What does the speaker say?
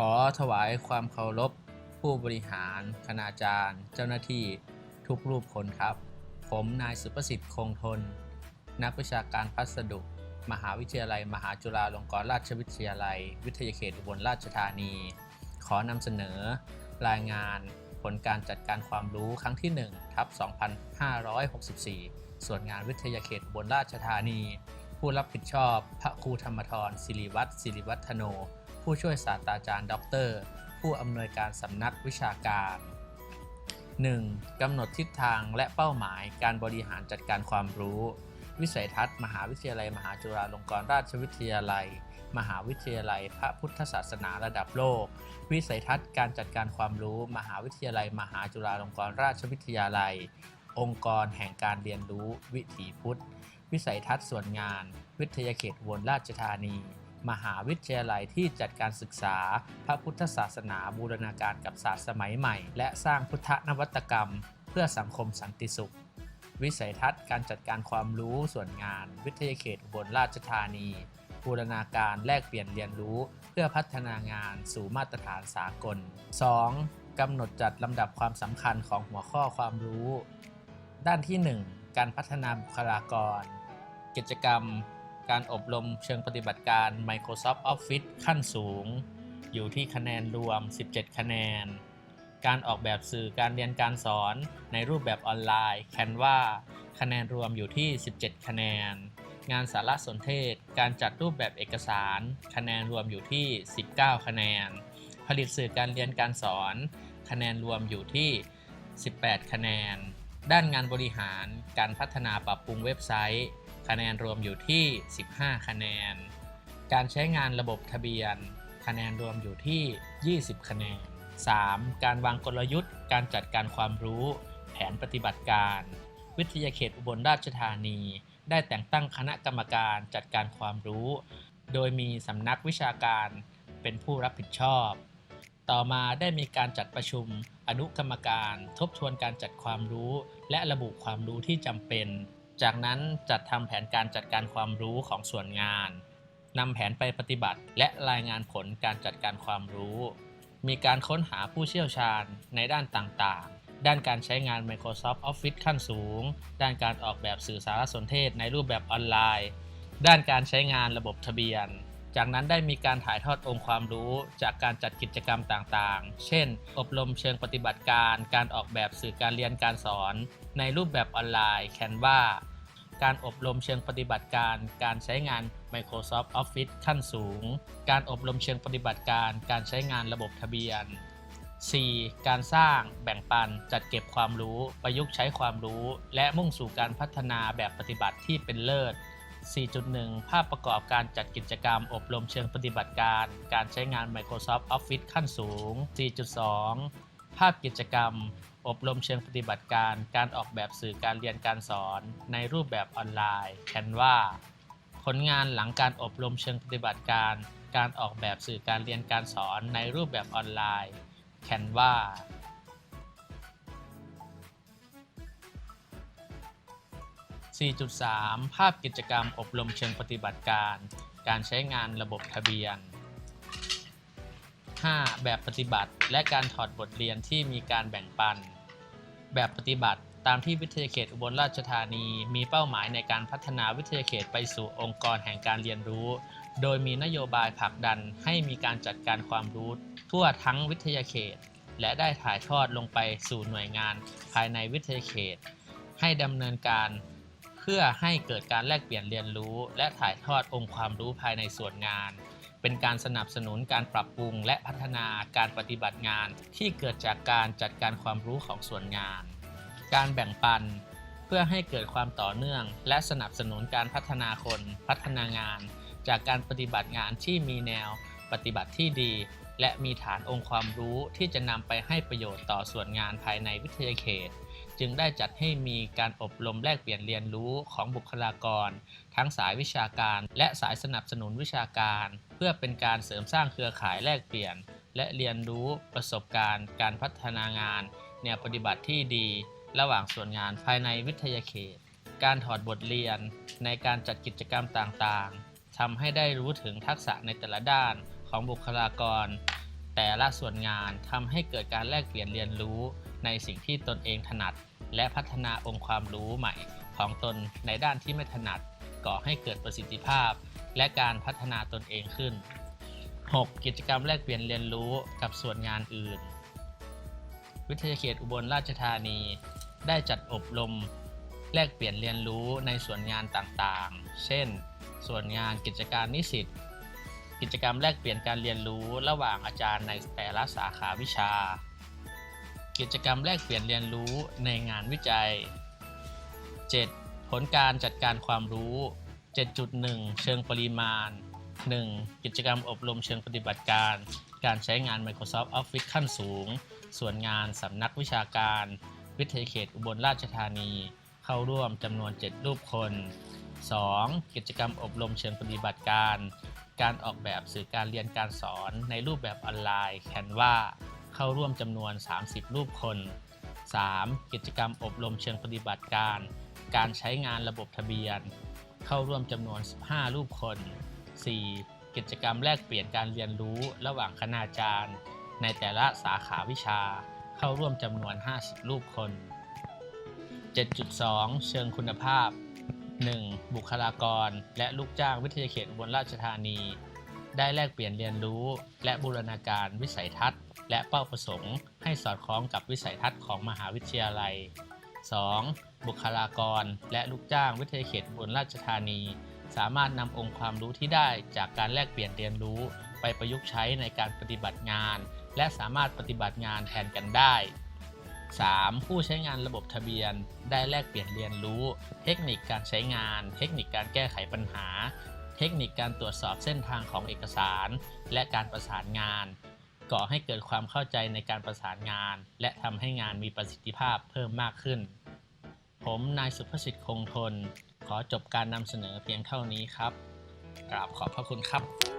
ขอถวายความเคารพผู้บริหาร คณาจารย์ เจ้าหน้าที่ทุกรูปคนครับ ผมนายสุประสิทธิ์คงทน นักวิชาการพัสดุ มหาวิทยาลัย มหาจุฬาลงกรณราชวิทยาลัย วิทยาเขตอุบลราชธานี ขอนำเสนอ รายงานผลการจัดการความรู้ครั้งที่1ทับ2564 ส่วนงานวิทยาเขตอุบลราชธานี ผู้รับผิดชอบพระครูธรรมทรศิริวัตรศิริวัฒโน ผู้ช่วยศาสตราจารย์ด็อกเตอร์ ผู้อำนวยการสำนักวิชาการ 1. กำหนดทิศทางและเป้าหมายการบริหารจัดการความรู้ วิสัยทัศน์มหาวิทยาลัย มหาจุฬาลงกรณราชวิทยาลัย มหาวิทยาลัย พระพุทธศาสนาระดับโลก วิสัยทัศน์การจัดการความรู้ มหาวิทยาลัย มหาจุฬาลงกรณราชวิทยาลัย องค์กรแห่งการเรียนรู้ วิถีพุทธ วิสัยทัศน์ส่วนงาน วิทยาเขตอุบลราชธานี มหาวิทยาลัยที่จัดการศึกษา พระพุทธศาสนาบูรณาการกับศาสตร์สมัยใหม่ และสร้างพุทธนวัตกรรม เพื่อสังคมสันติสุข วิสัยทัศน์การจัดการความรู้ส่วนงาน วิทยาเขตอุบลราชธานีบูรณาการแลกเปลี่ยนเรียนรู้ เพื่อพัฒนางานสู่มาตรฐานสากล 2. กำหนดจัดลำดับความสำคัญของหัวข้อความรู้ ด้านที่ 1 การพัฒนาบุคลากร กิจกรรม การอบรมเชิงปฏิบัติการ Microsoft Office ขั้นสูง อยู่ที่คะแนนรวม 17 คะแนน การออกแบบสื่อการเรียนการสอนในรูปแบบออนไลน์ Canva คะแนนรวมอยู่ที่ 17 คะแนน งานสารสนเทศ การจัดรูปแบบเอกสาร คะแนนรวมอยู่ที่ 19 คะแนน ผลิตสื่อการเรียนการสอน คะแนนรวมอยู่ที่ 18 คะแนน ด้านงานบริหาร การพัฒนาปรับปรุงเว็บไซต์ คะแนนรวมอยู่ที่ 15 คะแนน การใช้งานระบบทะเบียน คะแนนรวมอยู่ที่ 20 คะแนน 3. การวางกลยุทธ์ การจัดการความรู้ แผนปฏิบัติการ วิทยาเขตอุบลราชธานี ได้แต่งตั้งคณะกรรมการจัดการความรู้ โดยมีสำนักวิชาการเป็นผู้รับผิดชอบ ต่อมาได้มีการจัดประชุมอนุกรรมการ ทบทวนการจัดความรู้ และระบุความรู้ที่จำเป็น จากนั้นจัดทำแผนการจัดการความรู้ของส่วนงานนำแผนไปปฏิบัติ และรายงานผลการจัดการความรู้ มีการค้นหาผู้เชี่ยวชาญในด้านต่างๆ ด้านการใช้งาน Microsoft Office ขั้นสูง ด้านการออกแบบสื่อสารสนเทศในรูปแบบออนไลน์ ด้านการใช้งานระบบทะเบียน จากนั้นได้มีการถ่ายทอดองค์ความรู้จากการจัดกิจกรรมต่างๆ เช่น อบรมเชิงปฏิบัติการ การออกแบบสื่อการเรียนการสอน ในรูปแบบออนไลน์ Canva การอบรมเชิงปฏิบัติการ การใช้งาน Microsoft Office ขั้นสูง การอบรมเชิงปฏิบัติการ การใช้งานระบบทะเบียน 4. การสร้างแบ่งปันจัดเก็บความรู้ ประยุกต์ใช้ความรู้ และมุ่งสู่การพัฒนาแบบปฏิบัติที่เป็นเลิศ 4.1 ภาพประกอบการจัดกิจกรรมอบรมเชิงปฏิบัติการ การใช้งาน Microsoft Office ขั้นสูง 4.2 ภาพกิจกรรม อบรมเชิงปฏิบัติการ การออกแบบสื่อการเรียนการสอนในรูปแบบออนไลน์ Canva ผลงานหลังการอบรมเชิงปฏิบัติการ การออกแบบสื่อการเรียนการสอนในรูปแบบออนไลน์ Canva 4.3 ภาพกิจกรรมอบรมเชิงปฏิบัติการ การใช้งานระบบทะเบียน 5. แบบปฏิบัติและการถอดบทเรียนที่มีการแบ่งปัน แบบปฏิบัติตามที่วิทยาเขตอุบลราชธานี มีเป้าหมายในการพัฒนาวิทยาเขตไปสู่องค์กรแห่งการเรียนรู้ โดยมีนโยบายผลักดันให้มีการจัดการความรู้ ทั่วทั้งวิทยาเขต และได้ถ่ายทอดลงไปสู่หน่วยงานภายในวิทยาเขต ให้ดำเนินการ พื่อให้เกิดการแลกเปลี่ยนเรียนรู้ และถ่ายทอดองค์ความรู้ภายในส่วนงาน เป็นการสนับสนุนการปรับปรุงและพัฒนาการปฏิบัติงานที่เกิดจากการจัดการความรู้ของส่วนงาน การแบ่งปันเพื่อให้เกิดความต่อเนื่อง และสนับสนุนการพัฒนาคนพัฒนางาน จากการปฏิบัติงานที่มีแนวปฏิบัติที่ดี และมีฐานองค์ความรู้ที่จะนำไปให้ประโยชน์ต่อส่วนงานภายในวิทยาเขต จึงได้จัดให้มีการอบรมแลกเปลี่ยนเรียนรู้ของบุคลากร ทั้งสายวิชาการ และสายสนับสนุนวิชาการ เพื่อเป็นการเสริมสร้างเครือข่ายแลกเปลี่ยน และเรียนรู้ประสบการณ์ การพัฒนางาน แนวปฏิบัติที่ดี ระหว่างส่วนงานภายในวิทยาเขต การถอดบทเรียน ในการจัดกิจกรรมต่างๆทำให้ได้รู้ถึงทักษะในแต่ละด้านของบุคลากร แต่ละส่วนงานทำให้เกิดการแลกเปลี่ยนเรียนรู้ ในสิ่งที่ตนเองถนัด และพัฒนาองค์ความรู้ใหม่ ของตนในด้านที่ไม่ถนัด ก่อให้เกิดประสิทธิภาพ และการพัฒนาตนเองขึ้น 6. กิจกรรมแลกเปลี่ยนเรียนรู้กับส่วนงานอื่น วิทยาเขตอุบลราชธานี ได้จัดอบรม แลกเปลี่ยนเรียนรู้ในส่วนงานต่างๆ เช่น ส่วนงานกิจการนิสิต กิจกรรมแลกเปลี่ยนการเรียนรู้ระหว่างอาจารย์ในแต่ละสาขาวิชา กิจกรรมแลกเปลี่ยนเรียนรู้ในงานวิจัย 7. ผลการจัดการความรู้ 7.1 เชิงปริมาณ 1. กิจกรรมอบรมเชิงปฏิบัติการ การใช้งาน Microsoft Office ขั้นสูง ส่วนงานสำนักวิชาการ วิทยาเขตอุบลราชธานี เข้าร่วมจำนวน 7 รูปคน 2. กิจกรรมอบรมเชิงปฏิบัติการ การออกแบบสื่อการเรียนการสอนในรูปแบบออนไลน์แคนวา เข้าร่วมจำนวน 30 รูปคน 3. กิจกรรมอบรมเชิงปฏิบัติการ การใช้งานระบบทะเบียน เข้าร่วมจำนวน 15 รูปคน 4. กิจกรรมแลกเปลี่ยนการเรียนรู้ระหว่างคณาจารย์ ในแต่ละสาขาวิชา เข้าร่วมจำนวน 50 รูปคน 7.2 เชิงคุณภาพ 1. บุคลากร และลูกจ้างวิทยาเขตอุบลราชธานี ได้แลกเปลี่ยนเรียนรู้ และบูรณาการวิสัยทัศน์ และเป้าประสงค์ ให้สอดคล้องกับวิสัยทัศน์ของมหาวิทยาลัย 2. บุคลากร และลูกจ้างวิทยาเขตบลราชธานี สามารถนำองค์ความรู้ที่ได้จากการแลกเปลี่ยนเรียนรู้ ไปประยุกต์ใช้ในการปฏิบัติงาน และสามารถปฏิบัติงานแทนกันได้ 3. ผู้ใช้งานระบบทะเบียน ได้แลกเปลี่ยนเรียนรู้ เทคนิคการใช้งาน เทคนิคการแก้ไขปัญหา เทคนิคการตรวจสอบเส้นทางของเอกสาร และการประสานงาน ก่อให้เกิดความเข้าใจในการประสานงาน และทำให้งานมีประสิทธิภาพเพิ่มมากขึ้น ผมนายสุภสิทธิ์คงทน ขอจบการนำเสนอเพียงเท่านี้ครับกราบขอบพระคุณครับ